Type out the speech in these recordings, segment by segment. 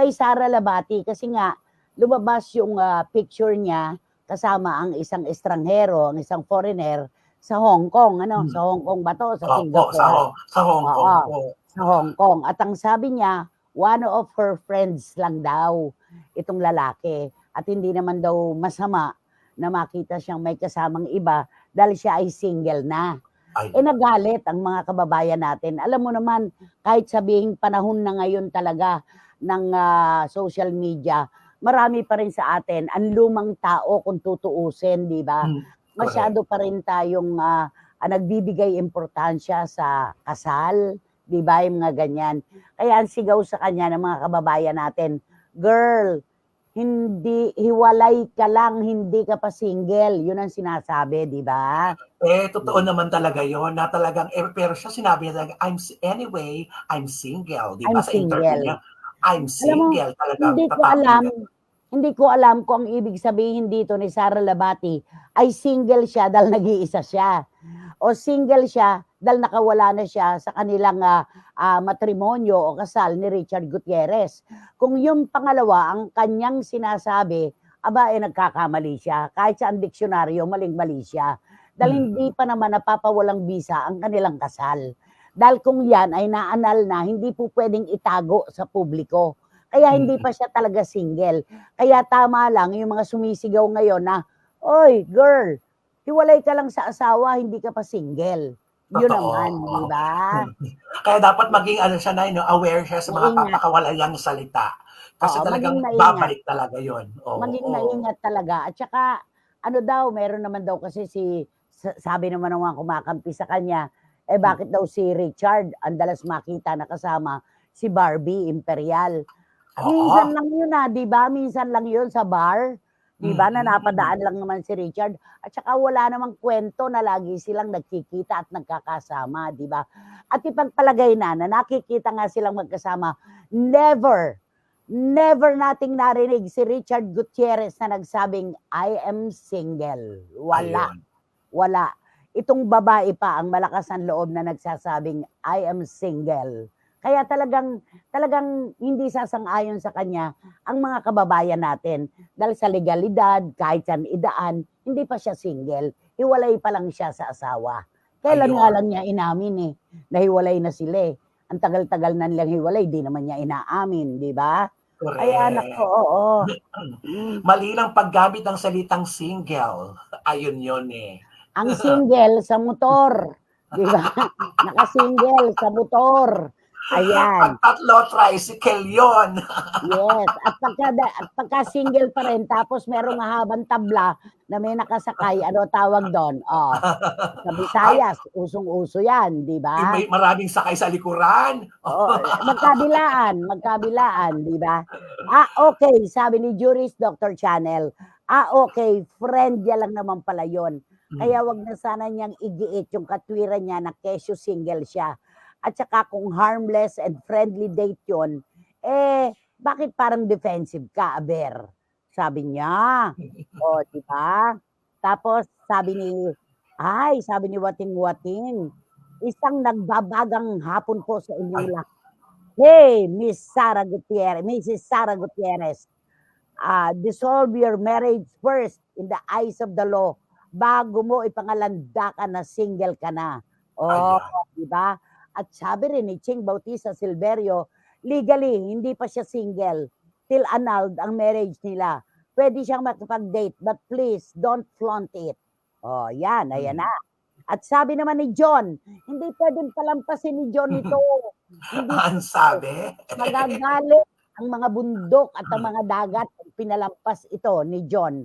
kay Sara Labati kasi nga lumabas yung ah, picture niya kasama ang isang estranghero, ang isang foreigner sa Hong Kong, ano, Hmm. sa Hong Kong ba to? Sa Opo, Singapore? sa, Hong- sa Hong Kong Oo. sa Hong Kong. At ang sabi niya, one of her friends lang daw itong lalaki. At hindi naman daw masama na makita siyang may kasamang iba dahil siya ay single na. Ay, Eh nagalit ang mga kababayan natin. Alam mo naman, kahit sabihing panahon na ngayon talaga ng ah, social media, marami pa rin sa atin ang lumang tao kung tutuusin, di ba? mm, masyado pa rin tayong ah, nagbibigay importansya sa kasal, 'di ba? Yung mga ganyan. Kaya ang sigaw sa kanya ng mga kababayan natin, girl, hindi hiwalay ka lang, hindi ka pa single. 'Yun ang sinasabi, 'di ba? eh, totoo naman talaga yon na talagang, eh, pero siya sinabi niya I'm, anyway, I'm single. Di ba sa interview niya? I'm Alam mo, single. talagang Hindi ko alam, niya. hindi ko alam kung ang ibig sabihin dito ni Sara Labati ay single siya dahil nag-iisa siya. O single siya dahil nakawala na siya sa kanilang ah, ah, matrimonyo o kasal ni Richard Gutierrez. Kung yung pangalawa ang kanyang sinasabi, aba eh nagkakamali siya. Kahit sa ang diksyonaryo, maling-mali siya. Dahil Hmm. hindi pa naman napapawalang bisa ang kanilang kasal. Dahil kung yan ay naanal na, hindi po pwedeng itago sa publiko. Kaya hindi Mm. pa siya talaga single. Kaya tama lang yung mga sumisigaw ngayon na, Oy, girl, hiwalay ka lang sa asawa, hindi ka pa single. Yun Totoo. naman, di ba? Kaya dapat maging ano siya na, no, aware siya sa mga Maingat. papakawalang salita. Kasi Oo, talagang babalik talaga yon. Oo, Maging oo. maingat talaga. At saka, ano daw, meron naman daw kasi si, sa- sabi naman ng mga kumakampi sa kanya, eh bakit daw si Richard ang dalas makita na kasama si Barbie Imperial. Oo. Minsan lang yun ah, di ba? Minsan lang yun sa bar. Di ba? Na napadaan lang naman si Richard. At saka wala namang kwento na lagi silang nagkikita at nagkakasama, di ba? At ipagpalagay na na nakikita nga silang magkasama, never, never nating narinig si Richard Gutierrez na nagsabing, I am single. Wala. Ayun. Wala. Itong babae pa ang malakas ang loob na nagsasabing, I am single. Kaya talagang talagang hindi sasang-ayon sa kanya ang mga kababayan natin dahil sa legalidad, kahit saan idaan, hindi pa siya single. Hiwalay pa lang siya sa asawa. Kailan nga lang niya inamin eh, nahiwalay na sila eh. Ang tagal-tagal na nilang hiwalay, di naman niya inaamin, di ba? Correct. Kaya nako, oo. Mm. Mali lang paggamit ng salitang single. Ayun yun eh. Ang single sa motor. Di ba? Nakasingle sa motor. Ayan. Pag tatlo, tricycle yon. Yes. At pagka, at pagka single pa rin, tapos merong mahabang tabla na may nakasakay, ano tawag doon? Oh, sa Visayas, usong-uso yan, di ba? May maraming sakay sa likuran. Oo, magkabilaan, magkabilaan, di ba? Ah, okay, sabi ni Juris Dr. Channel. Ah, okay, friend niya lang naman pala yon. Kaya wag na sana niyang igiit yung katwiran niya na kesyo single siya. At saka kung harmless and friendly date yun, eh, bakit parang defensive ka, Aber? Sabi niya. O, di ba? Tapos, sabi ni, ay, sabi ni Wating Wating, isang nagbabagang hapon po sa inyong lahat. Hey, Miss Sara Gutierrez, Mrs. Sara Gutierrez, ah, dissolve your marriage first in the eyes of the law bago mo ipangalanda ka na single ka na. Oh, di ba? At sabi rin ni Ching Bautista Silverio, legally, hindi pa siya single till annulled ang marriage nila. Pwede siyang makipag-date, but please, don't flaunt it. Oh, yan, ayan Mm. na. At sabi naman ni John, hindi pwedeng palampasin ni John ito. hindi Ang sabi. magagalit ang mga bundok at ang mga dagat pinalampas ito ni John.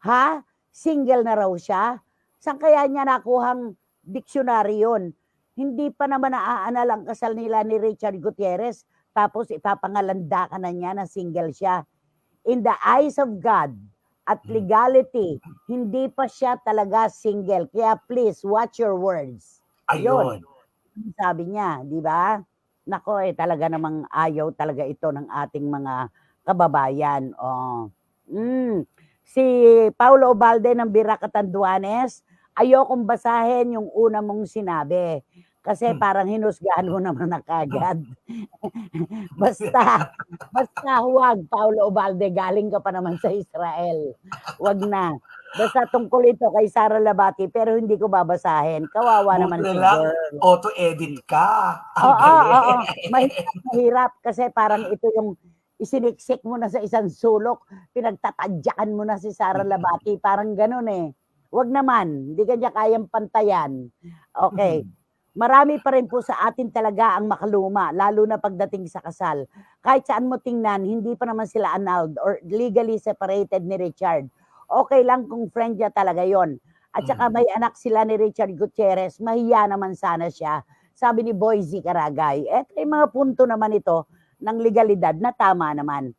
Ha? Single na raw siya? Saan kaya niya nakuhang diksyonary yun? Hindi pa naman naaanal ang kasal nila ni Richard Gutierrez tapos ipapangalanda ka na niya na single siya. In the eyes of God at Hmm. legality, hindi pa siya talaga single. Kaya please, watch your words Ayun. sabi niya, di ba? Nako, eh, talaga namang ayaw talaga ito ng ating mga kababayan. Oh. Mm. Si Paulo Obalde ng Bira Catanduanes, ayokong basahin yung una mong sinabi. Kasi Hmm. parang hinusgahan mo naman na kagad. basta, basta huwag, Paulo Ubalde, galing ka pa naman sa Israel. Huwag na. Basta tungkol ito kay Sara Labati, pero hindi ko babasahin. Kawawa Buti naman si girl. Auto-edit ka. Ang Oo, oo, galing. oo. Mahirap, mahirap kasi parang ito yung isiniksik mo na sa isang sulok, pinagtatadyakan mo na si Sara Labati, parang ganun eh. Huwag naman, hindi ka niya kayang pantayan. Okay. Marami pa rin po sa atin talaga ang makaluma, lalo na pagdating sa kasal. Kahit saan mo tingnan, hindi pa naman sila annulled or legally separated ni Richard. Okay lang kung friend niya talaga yon. At saka may anak sila ni Richard Gutierrez, mahiya naman sana siya. Sabi ni Boise Karagay. Eto yung mga punto naman ito ng legalidad na tama naman.